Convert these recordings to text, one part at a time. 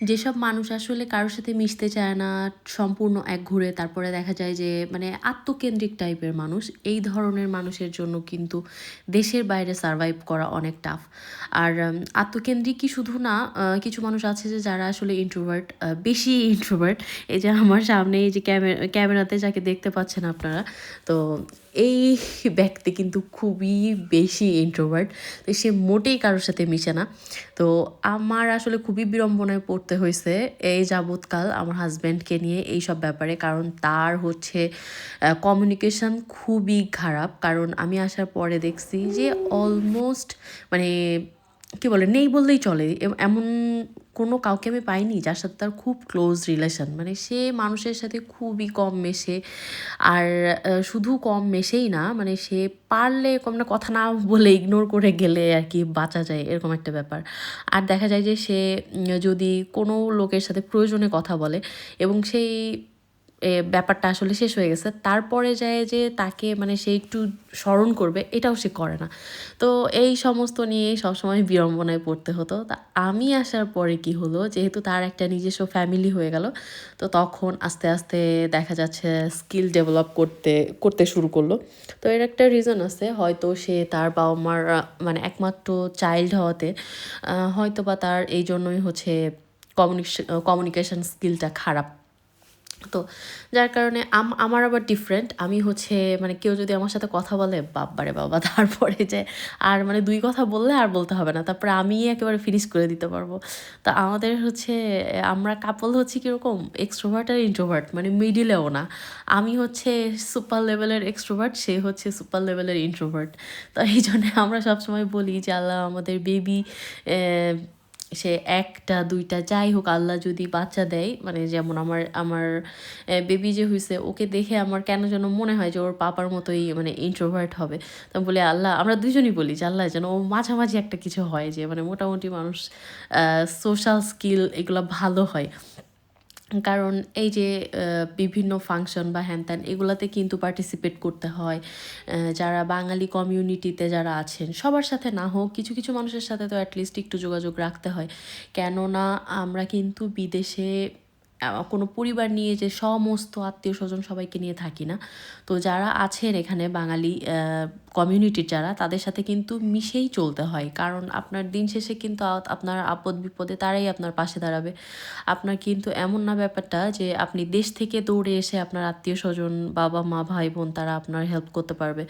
যেসব মানুষ আসলে কারোর সাথে মিশতে চায় না, সম্পূর্ণ এক ঘুরে, তারপরে দেখা যায় যে মানে আত্মকেন্দ্রিক টাইপের মানুষ, এই ধরনের মানুষের জন্য কিন্তু দেশের বাইরে সারভাইভ করা অনেক টাফ আর আত্মকেন্দ্রিক কি শুধু না কিছু মানুষ আছে যে যারা আসলে ইন্ট্রোভার্ট বেশি ইন্ট্রোভার্ট এই যে আমার সামনে এই যে ক্যামেরা ক্যামেরাতে যাকে দেখতে পাচ্ছেন আপনারা, তো এই ব্যক্তি কিন্তু খুবই বেশি ইন্ট্রোভার্ট তো সে মোটেই কারোর সাথে মিশে না। তো আমার আসলে খুবই বিড়ম্বনায় পড়তে হয়েছে এই যাবৎকাল আমার হাজব্যান্ডকে নিয়ে এই সব ব্যাপারে, কারণ তার হচ্ছে কমিউনিকেশন খুবই খারাপ। কারণ আমি আসার পরে দেখছি যে অলমোস্ট মানে কি বলে, নেই বললেই চলে। এম- এমন কোনো কাউকে আমি পাইনি যার সাথে তার খুব ক্লোজ রিলেশন মানে সে মানুষের সাথে খুবই কম মেশে। আর শুধু কম মেশেই না মানে সে পারলে কম না, কথা না বলে ইগনোর করে গেলে আর কি বাঁচা যায়, এরকম একটা ব্যাপার। আর দেখা যায় যে সে যদি কোনো লোকের সাথে প্রয়োজনে কথা বলে এবং সেই ব্যাপারটা আসলে শেষ হয়ে গেছে। তারপরে যায় যে তাকে মানে সে একটু স্মরণ করবে, এটাও সে করে না। তো এই সমস্ত নিয়ে সবসময় বিড়ম্বনায় পড়তে হতো। তা আমি আসার পরে কি হলো, যেহেতু তার একটা নিজস্ব ফ্যামিলি হয়ে গেল, তো তখন আস্তে আস্তে দেখা যাচ্ছে স্কিল ডেভেলপ করতে করতে শুরু করল। তো এর একটা রিজন আছে, হয়তো সে তার বাবা মার মানে একমাত্র চাইল্ড হওয়াতে হয়তো বা তার এই জন্যই হচ্ছে কমিউনিকেশন কমিউনিকেশন স্কিলটা খারাপ। তো যার কারণে আম, আমার আবার ডিফারেন্ট আমি হচ্ছে মানে কেউ যদি আমার সাথে কথা বলে বাবারে বাবা, তারপরে যে আর মানে দুই কথা বললে আর বলতে হবে না। তারপরে আমি একেবারে ফিনিশ করে দিতে পারব। তো আমাদের হচ্ছে, আমরা কাপল হচ্ছে কীরকম? এক্সট্রোভার্ট আর ইন্ট্রোভার্ট মানে মিডিলেও না। আমি হচ্ছে সুপার লেভেলের এক্সট্রোভার্ট সে হচ্ছে সুপার লেভেলের ইন্ট্রোভার্ট তো এই জন্য আমরা সবসময় বলি যে, আল্লাহ আমাদের বেবি সে একটা, দুইটা, যাই হোক আল্লাহ যদি বাচ্চা দেয় মানে যেমন আমার আমার বেবি যে হয়েছে ওকে দেখে আমার কেন যেন মনে হয় যে ওর পাপার মতোই মানে ইন্ট্রোভার্ট হবে। তো বলে, আল্লাহ, আমরা দুজনই বলি যে আল্লাহ যেন ও মাঝামাঝি একটা কিছু হয় যে মানে মোটামুটি মানুষ সোশ্যাল স্কিল এগুলো ভালো হয়। কারণ এই যে বিভিন্ন ফাংশন বা হ্যান ত্যান, এগুলাতে কিন্তু পার্টিসিপেট করতে হয়। যারা বাঙালি কমিউনিটিতে যারা আছেন, সবার সাথে না হোক, কিছু কিছু মানুষের সাথে তো অ্যাটলিস্ট একটু যোগাযোগ রাখতে হয়। কেননা আমরা কিন্তু বিদেশে কোনো পরিবার নিয়ে যে সমস্ত আত্মীয় স্বজন সবাইকে নিয়ে থাকি না। তো যারা আছেন এখানে বাঙালি কমিউনিটির যারা, তাদের সাথে কিন্তু মিশেই চলতে হয়। কারণ আপনার দিন শেষে কিন্তু আপনার আপদ বিপদে তারাই আপনার পাশে দাঁড়াবে। আপনার কিন্তু এমন না ব্যাপারটা যে আপনি দেশ থেকে দৌড়ে এসে আপনার আত্মীয় স্বজন, বাবা, মা, ভাই, বোন, তারা আপনার হেল্প করতে পারবে।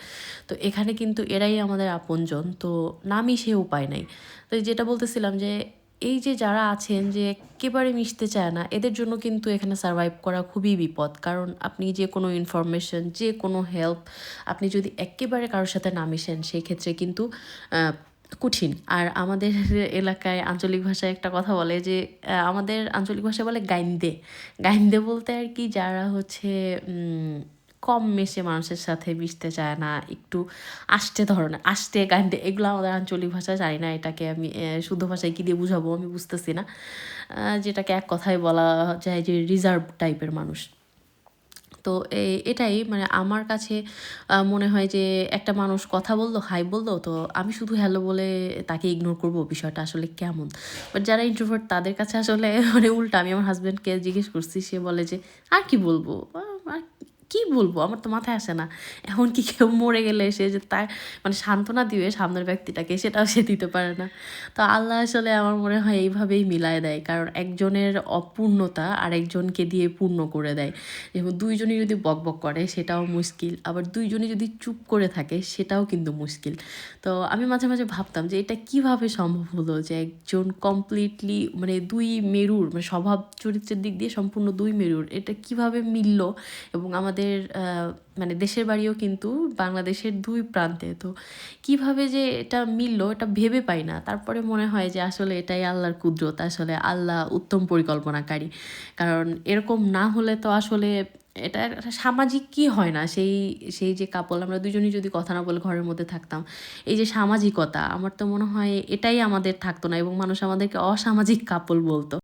তো এখানে কিন্তু এরাই আমাদের আপনজন। তো না মিশে উপায় নাই। তো যেটা বলতেছিলাম যে এই যে যারা আছেন যে একেবারে মিশতে চায় না, এদের জন্য কিন্তু এখানে সার্ভাইভ করা খুবই বিপদ। কারণ আপনি যে কোনো ইনফরমেশন যে কোনো হেল্প আপনি যদি একেবারে কারোর সাথে না মিশেন, সেই ক্ষেত্রে কিন্তু কঠিন। আর আমাদের এলাকায় আঞ্চলিক ভাষায় একটা কথা বলে যে আমাদের আঞ্চলিক ভাষায় বলে গাইন্দে। গাইন্দে বলতে আর কি যারা হচ্ছে কম মেশে মানুষের সাথে মিশতে চায় না, একটু আসতে ধরনের আসতে গাইন্দে এগুলো আমাদের আঞ্চলিক ভাষা, জানি না এটাকে আমি শুদ্ধ ভাষায় কী দিয়ে বুঝাবো, আমি বুঝতেছি না। যেটাকে এক কথায় বলা যায় যে রিজার্ভ টাইপের মানুষ। তো এটাই মানে আমার কাছে মনে হয় যে একটা মানুষ কথা বলল হাই বলল, তো আমি শুধু হ্যালো বলে তাকে ইগনোর করব বিষয়টা আসলে কেমন? বাট যারা ইন্ট্রোভার্ট তাদের কাছে আসলে মানে উল্টা, আমি আমার হাজব্যান্ডকে জিজ্ঞেস করছি, সে বলে যে, আর কি বলব? আর কি বলব? আমার তো মাথায় আসে না। এমন কি কেউ মরে গেলে সে যে তার মানে সান্ত্বনা দিবে সামনের ব্যক্তিটাকে, সেটাও সে দিতে পারে না। তো আল্লাহ আসলে আমার মনে হয় এইভাবেই মিলায় দেয়। কারণ একজনের অপূর্ণতা আর একজনকে দিয়ে পূর্ণ করে দেয়। এবং দুইজনই যদি বক বক করে, সেটাও মুশকিল। আবার দুইজনই যদি চুপ করে থাকে, সেটাও কিন্তু মুশকিল। তো আমি মাঝে মাঝে ভাবতাম যে এটা কীভাবে সম্ভব হলো যে একজন কমপ্লিটলি মানে দুই মেরুর মানে স্বভাব চরিত্রের দিক দিয়ে সম্পূর্ণ দুই মেরুর, এটা কীভাবে মিলল? এবং আমাদের মানে দেশের বাড়িও কিন্তু বাংলাদেশের দুই প্রান্তে। তো কীভাবে যে এটা মিলল এটা ভেবে পাই না। তারপরে মনে হয় যে আসলে এটাই আল্লাহর কুদরত, আসলে আল্লাহ উত্তম পরিকল্পনাকারী। কারণ এরকম না হলে তো আসলে এটা সামাজিক কি হয় না? সেই সেই যে কাপল আমরা দুজনেই যদি কথা না বলে ঘরের মধ্যে থাকতাম, এই যে সামাজিকতা, আমার তো মনে হয় এটাই আমাদের থাকতো না এবং মানুষ আমাদেরকে অসামাজিক কাপল বলতো।